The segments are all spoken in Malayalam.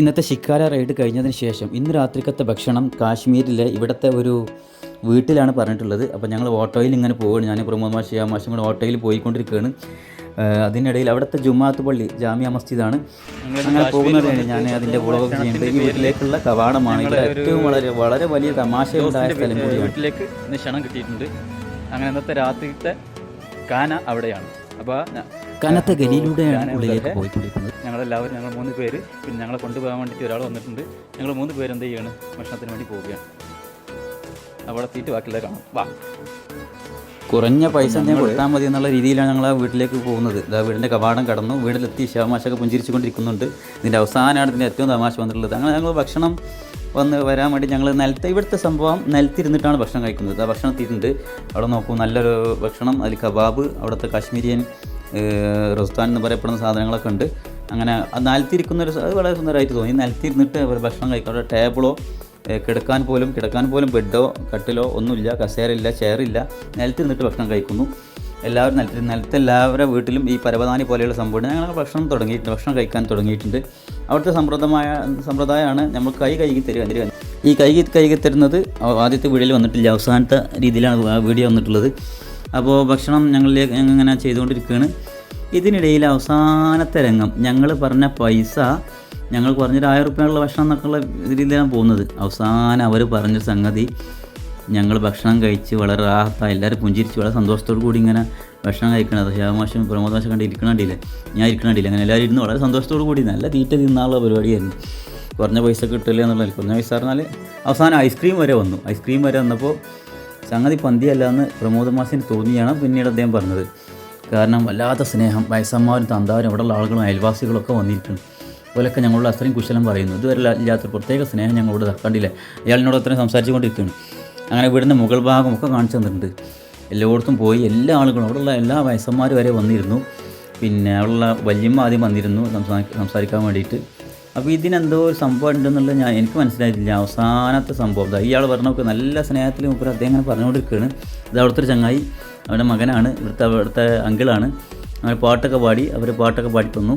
ഇന്നത്തെ ശിക്കാര റൈഡ് കഴിഞ്ഞതിന് ശേഷം ഇന്ന് രാത്രിക്കത്തെ ഭക്ഷണം കാശ്മീരിലെ ഇവിടുത്തെ ഒരു വീട്ടിലാണ് പറഞ്ഞിട്ടുള്ളത്. അപ്പോൾ ഞങ്ങൾ ഓട്ടോയിൽ ഇങ്ങനെ പോവുകയാണ് ഞാൻ പ്രമോദ് മാഷി ആ മാഷും കൂടെ ഓട്ടോയിൽ പോയിക്കൊണ്ടിരിക്കുകയാണ്. അതിനിടയിൽ അവിടുത്തെ ജുമാത്ത് പള്ളി ജാമ്യ മസ്ജിദാണ്. അങ്ങനെ പോകുന്നതാണ് ഞാൻ അതിന്റെ വ്ളോഗ് ചെയ്യുന്നത് ഈ വീട്ടിലേക്കുള്ള കവാടമാണ്. ഇവിടെ ഏറ്റവും വളരെ വളരെ വലിയ തമാശയുണ്ടായ സ്ഥലം കൂടിയാണ്. വീട്ടിലേക്ക് ക്ഷണം കിട്ടിയിട്ടുണ്ട്. അങ്ങനെ ഇന്നത്തെ രാത്രിത്തെ കാന അവിടെയാണ്. അപ്പോൾ കനത്ത ഗലിയിലൂടെയാണ് ഉള്ളിലേക്ക് പോയിക്കൊണ്ടിരിക്കുന്നത്. ഞങ്ങളെല്ലാവരും ഞങ്ങൾ മൂന്ന് പേര് പിന്നെ ഞങ്ങളെ കൊണ്ടുപോകാൻ വേണ്ടിയിട്ട് ഒരാൾ വന്നിട്ടുണ്ട്. ഞങ്ങൾ മൂന്ന് പേര് എന്ത് ചെയ്യാണ്? ഭക്ഷണത്തിന് വേണ്ടി പോവുകയാണ്. അവിടെ തീറ്റ് ബാക്കിയുള്ള കാണാം. വാ. കുറഞ്ഞ പൈസ ഞാൻ കൊടുത്താൽ മതി എന്നുള്ള രീതിയിലാണ് ഞങ്ങൾ ആ വീട്ടിലേക്ക് പോകുന്നത്. ഇതാ വീടിന്റെ കവാടം കടന്നു. വീട്ടിലെത്തി ശവമാശൊക്കെ പുഞ്ചിരിച്ചുകൊണ്ടിരിക്കുന്നുണ്ട്. ഇതിന്റെ അവസാനമാണ് ഇതിന്റെ ഏറ്റവും തമാശ വന്നിട്ടുള്ളത്. അങ്ങനെ ഞങ്ങൾ ഭക്ഷണം വന്ന് വരാൻ വേണ്ടി ഞങ്ങൾ നിലത്ത് ഇവിടുത്തെ സംഭവം നിലത്തിരുന്നിട്ടാണ് ഭക്ഷണം കഴിക്കുന്നത്. ആ ഭക്ഷണം എത്തിയിട്ടുണ്ട്. അവിടെ നോക്കൂ നല്ലൊരു ഭക്ഷണം. അതിൽ കബാബ് അവിടുത്തെ കാശ്മീരിയൻ റസ്താൻ എന്ന് പറയപ്പെടുന്ന സാധനങ്ങളൊക്കെ ഉണ്ട്. അങ്ങനെ ആ നിലത്തിരിക്കുന്ന ഒരു സ- അത് വളരെ സുന്ദരമായിട്ട് തോന്നി. നിലത്തിരുന്നിട്ട് അവർ ഭക്ഷണം കഴിക്കാം അവിടെ ടേബിളോ കിടക്കാൻ പോലും കിടക്കാൻ പോലും ബെഡോ കട്ടിലോ ഒന്നുമില്ല കസേരയില്ല ചെയറില്ല. നിലത്തിരുന്നിട്ട് ഭക്ഷണം കഴിക്കുന്നു. എല്ലാവരും നിലത്തിൽ നിലത്ത് എല്ലാവരുടെ വീട്ടിലും ഈ പരവതാനി പോലെയുള്ള സംഭവം ഞങ്ങൾ ഭക്ഷണം തുടങ്ങിയിട്ടുണ്ട് ഭക്ഷണം കഴിക്കാൻ തുടങ്ങിയിട്ടുണ്ട്. അവിടുത്തെ സമ്പ്രദമായ സമ്പ്രദായമാണ് നമ്മൾ കൈ കഴുകി തരിക തരിക ഈ കൈ കൈകി തരുന്നത് ആദ്യത്തെ വീഡിയോയിൽ വന്നിട്ടില്ല. അവസാനത്തെ രീതിയിലാണ് വീഡിയോ വന്നിട്ടുള്ളത്. അപ്പോൾ ഭക്ഷണം ഞങ്ങൾ ഇങ്ങനെ ചെയ്തുകൊണ്ടിരിക്കുകയാണ്. ഇതിനിടയിൽ അവസാനത്തെ രംഗം ഞങ്ങൾ പറഞ്ഞ പൈസ ഞങ്ങൾ പറഞ്ഞൊരു ആയിരം റുപ്യുള്ള ഭക്ഷണം എന്നൊക്കെയുള്ള രീതിയിലാണ് പോകുന്നത്. അവസാനം അവർ പറഞ്ഞ സംഗതി ഞങ്ങൾ ഭക്ഷണം കഴിച്ച് വളരെ റാഹത്തായി എല്ലാവരും പുഞ്ചിരിച്ച് വളരെ സന്തോഷത്തോടു കൂടി ഇങ്ങനെ ഭക്ഷണം കഴിക്കണത്. ശ്യാമാശം പ്രമോദ് മാഷം കണ്ട് ഇരിക്കണേ ഞാൻ ഇരിക്കണണ്ടില്ല അങ്ങനെ എല്ലാവരും ഇരുന്ന് വളരെ സന്തോഷത്തോടു കൂടി നല്ല തീറ്റ തിന്നാനുള്ള പരിപാടിയായിരുന്നു. കുറഞ്ഞ പൈസ കിട്ടില്ല എന്നുള്ളത് കുറഞ്ഞ പൈസ പറഞ്ഞാൽ അവസാനം ഐസ്ക്രീം വരെ വന്നു. ഐസ്ക്രീം വരെ വന്നപ്പോൾ സംഗതി പന്തിയല്ല എന്ന് പ്രമോദ് മാസിന് തോന്നിയാണ് പിന്നീട് അദ്ദേഹം പറഞ്ഞത്. കാരണം വല്ലാത്ത സ്നേഹം വയസ്സന്മാരും തന്താരും ഇവിടെയുള്ള ആളുകളും അയൽവാസികളൊക്കെ വന്നിരിക്കുന്നു അതുപോലൊക്കെ ഞങ്ങളോട് അത്രയും കുശലം പറയുന്നു. ഇതുവരെ ഇല്ലാത്ത പ്രത്യേക സ്നേഹം ഞങ്ങളോട് തക്കണ്ടില്ല അയാളിനോട് അത്രയും സംസാരിച്ചുകൊണ്ടിരിക്കുന്നു അങ്ങനെ വീടിന്റെ മുകൾ ഭാഗമൊക്കെ കാണിച്ചു തന്നിട്ടുണ്ട്. എല്ലായിടത്തും പോയി എല്ലാ ആളുകളും അവിടെയുള്ള എല്ലാ വയസ്സന്മാർ വരെ വന്നിരുന്നു. പിന്നെ അവിടെയുള്ള വല്യമ്മ ആദ്യം വന്നിരുന്നു. സംസാരിക്കാൻ വേണ്ടിയിട്ട്. അപ്പോൾ ഇതിനെന്തോ ഒരു സംഭവം ഉണ്ടെന്നുള്ളത് ഞാൻ എനിക്ക് മനസ്സിലായിട്ടില്ല. അവസാനത്തെ സംഭവം. ഇതാ ഇയാൾ പറഞ്ഞൊക്കെ നല്ല സ്നേഹത്തിൽ മുപ്പര് അദ്ദേഹം അങ്ങനെ പറഞ്ഞുകൊണ്ടിരിക്കുകയാണ്. ഇത് അവിടുത്തെ ഒരു ചങ്ങായി അവരുടെ മകനാണ് ഇവിടുത്തെ അവിടുത്തെ അങ്കിളാണ്. അങ്ങനെ പാട്ടൊക്കെ പാടി അവർ പാട്ടൊക്കെ പാടി തന്നു.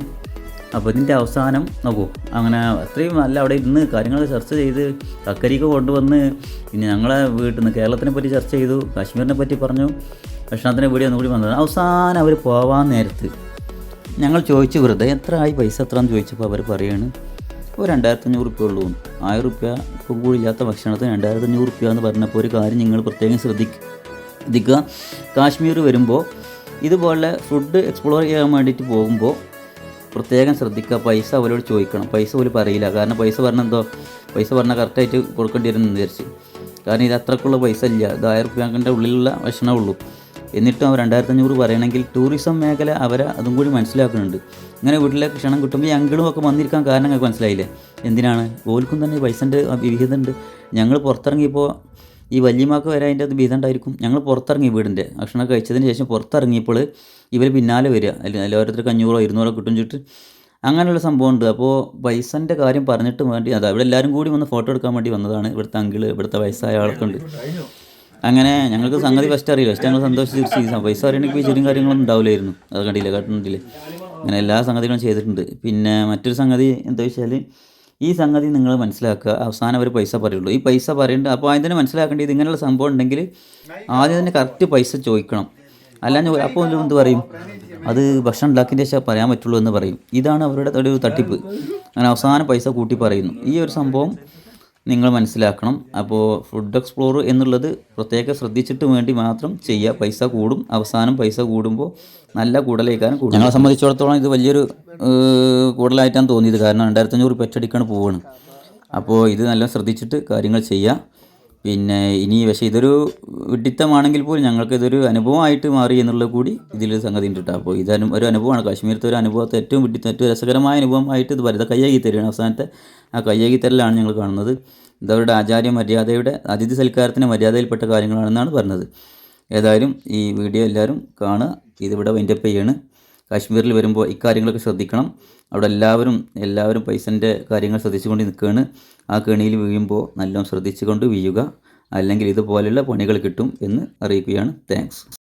അപ്പോൾ ഇതിന്റെ അവസാനം നോക്കൂ അങ്ങനെ അത്രയും നല്ല അവിടെ ഇരുന്ന് കാര്യങ്ങൾ ചർച്ച ചെയ്ത് കക്കരിക്ക് കൊണ്ടുവന്ന് പിന്നെ ഞങ്ങളെ വീട്ടിൽ നിന്ന് കേരളത്തിനെ പറ്റി ചർച്ച ചെയ്തു കാശ്മീരിനെ പറ്റി പറഞ്ഞു ഭക്ഷണത്തിനെ വീഡിയോ ഒന്നുകൂടി വന്നത്. അവസാനം അവർ പോവാൻ നേരത്ത് ഞങ്ങൾ ചോദിച്ചു വെറുതെ എത്ര ആയി പൈസ എത്ര എന്ന് ചോദിച്ചപ്പോൾ അവർ പറയാണ് ഒരു രണ്ടായിരത്തി അഞ്ഞൂറ് റുപ്യ ഉള്ളൂ ആയിരം റുപ്യ ഇപ്പോൾ കൂടി ഇല്ലാത്ത ഭക്ഷണത്തിന് രണ്ടായിരത്തി അഞ്ഞൂറ് റുപ്യ എന്ന് പറഞ്ഞപ്പോൾ ഒരു കാര്യം നിങ്ങൾ പ്രത്യേകം ശ്രദ്ധിക്കുക. കാശ്മീർ വരുമ്പോൾ ഇതുപോലെ ഫുഡ് എക്സ്പ്ലോർ ചെയ്യാൻ വേണ്ടിയിട്ട് പോകുമ്പോൾ പ്രത്യേകം ശ്രദ്ധിക്കുക. പൈസ അവരോട് ചോദിക്കണം. പൈസ പോലും പറയില്ല. കാരണം പൈസ പറഞ്ഞാൽ എന്തോ പൈസ പറഞ്ഞാൽ കറക്റ്റായിട്ട് കൊടുക്കേണ്ടി വരും വിചാരിച്ച്. കാരണം ഇത് അത്രക്കുള്ള പൈസ ഇല്ല. ഇത് ആയിരം റുപ്യന്റെ ഉള്ളിലുള്ള ഭക്ഷണമേ ഉള്ളൂ. എന്നിട്ടും അവർ രണ്ടായിരത്തി അഞ്ഞൂറ് പറയണമെങ്കിൽ ടൂറിസം മേഖല അവരെ അതും കൂടി മനസ്സിലാക്കുന്നുണ്ട്. ഇങ്ങനെ വീട്ടിലെ ക്ഷണം കിട്ടുമ്പോൾ ഈ അങ്കിളും ഒക്കെ വന്നിരിക്കാൻ കാരണം ഞങ്ങൾക്ക് മനസ്സിലായില്ലേ? എന്തിനാണ്? ഓൽക്കും തന്നെ പൈസന്റെ വിഹിതമുണ്ട് ഞങ്ങൾ പുറത്തിറങ്ങിയപ്പോൾ ഈ വല്യമാക്ക് വരെ അതിന്റെ അത് വിഹിതം ഉണ്ടായിരിക്കും. ഞങ്ങൾ പുറത്തിറങ്ങി വീടിന്റെ. ഭക്ഷണം കഴിച്ചതിന് ശേഷം പുറത്തിറങ്ങിയപ്പോൾ ഇവർ പിന്നാലെ വരിക. അല്ലെങ്കിൽ ഓരോരുത്തർക്ക് അഞ്ഞൂറോ ഇരുന്നൂറോ കിട്ടും ചുറ്റും അങ്ങനെയുള്ള സംഭവമുണ്ട് അപ്പോൾ പൈസന്റെ കാര്യം പറഞ്ഞിട്ട് വേണ്ടി അതാ ഇവിടെ എല്ലാവരും കൂടി വന്ന് ഫോട്ടോ എടുക്കാൻ വേണ്ടി വന്നതാണ് ഇവിടുത്തെ അങ്കിൾ ഇവിടുത്തെ വയസ്സായ ആളൊക്കെ ഉണ്ട് അങ്ങനെ ഞങ്ങൾക്ക് സംഗതി ഫസ്റ്റ് അറിയില്ല. ഫസ്റ്റ് ഞങ്ങൾ സന്തോഷിച്ച് തിരിച്ച്. പൈസ അറിയണമെങ്കിൽ ചെറിയ കാര്യങ്ങളൊന്നും ഉണ്ടാവില്ലായിരുന്നു. അത് കണ്ടില്ല? കാട്ടുന്നില്ലേ അങ്ങനെ എല്ലാ സംഗതികളും ചെയ്തിട്ടുണ്ട്. പിന്നെ മറ്റൊരു സംഗതി എന്താ വെച്ചാൽ ഈ സംഗതി നിങ്ങൾ മനസ്സിലാക്കുക. അവസാനം അവർ പൈസ പറയുള്ളൂ. ഈ പൈസ പറയേണ്ട. അപ്പോൾ ആദ്യം തന്നെ മനസ്സിലാക്കേണ്ടത് ഇങ്ങനെയുള്ള സംഭവം ഉണ്ടെങ്കിൽ ആദ്യം തന്നെ കറക്റ്റ് പൈസ ചോദിക്കണം. അല്ലാതെ അപ്പോൾ എന്ത് പറയും? അത് ഭക്ഷണം ഉണ്ടാക്കിയതിന്റെ ശേഷം പറയാൻ പറ്റുള്ളൂ എന്ന് പറയും. ഇതാണ് അവരുടെ ഒരു തട്ടിപ്പ്. അങ്ങനെ അവസാനം പൈസ കൂട്ടി പറയുന്നു. ഈ ഒരു സംഭവം നിങ്ങൾ മനസ്സിലാക്കണം. അപ്പോൾ ഫുഡ് എക്സ്പ്ലോർ എന്നുള്ളത് പ്രത്യേകം ശ്രദ്ധിച്ചിട്ട് വേണ്ടി മാത്രം ചെയ്യുക പൈസ കൂടും. അവസാനം പൈസ കൂടുമ്പോൾ നല്ല കൂടലേക്കാനും കൂടും ഞങ്ങളെ സംബന്ധിച്ചിടത്തോളം ഇത് വലിയൊരു കൂടുതലായിട്ടാണ് തോന്നിയത്. കാരണം രണ്ടായിരത്തഞ്ഞൂറ് പെറ്റടിക്കാണ് പോവുകയാണ് അപ്പോൾ ഇത് നല്ല ശ്രദ്ധിച്ചിട്ട് കാര്യങ്ങൾ ചെയ്യുക പിന്നെ ഇനി പക്ഷേ ഇതൊരു വിഡിത്തമാണെങ്കിൽ പോലും ഞങ്ങൾക്ക് ഇതൊരു അനുഭവമായിട്ട് മാറി എന്നുള്ളത് കൂടി ഇതിൽ സംഗതി ഉണ്ട് കേട്ടോ. അപ്പോൾ ഇത് അനു- ഒരു അനുഭവമാണ്. കാശ്മീരത്തെ ഒരു അനുഭവത്തെ ഏറ്റവും വിഡിത്തം ഏറ്റവും രസകരമായ അനുഭവമായിട്ട് ഇത് വരുന്നത് കയ്യാകി തരുകയാണ്. അവസാനത്തെ ആ കയ്യാകി തരലാണ് ഞങ്ങൾ കാണുന്നത്. ഇതവരുടെ ആചാര്യ മര്യാദയുടെ അതിഥി സൽക്കാരത്തിന്റെ മര്യാദയിൽപ്പെട്ട കാര്യങ്ങളാണെന്നാണ് പറഞ്ഞത്. ഏതായാലും ഈ വീഡിയോ എല്ലാവരും കാണുക. ഇതിവിടെ വൈൻഡപ്പ് ചെയ്യാണ്. കാശ്മീരിൽ വരുമ്പോൾ ഇക്കാര്യങ്ങളൊക്കെ ശ്രദ്ധിക്കണം. അവിടെ എല്ലാവരും എല്ലാവരും പൈസന്റെ കാര്യങ്ങൾ ശ്രദ്ധിച്ചുകൊണ്ട് നിൽക്കുകയാണ്. ആ കെണിയിൽ വീഴുമ്പോൾ നല്ലോണം ശ്രദ്ധിച്ചുകൊണ്ട് വീഴുക. അല്ലെങ്കിൽ ഇതുപോലെയുള്ള പണികൾ കിട്ടും എന്ന് അറിയിക്കുകയാണ്. താങ്ക്സ്.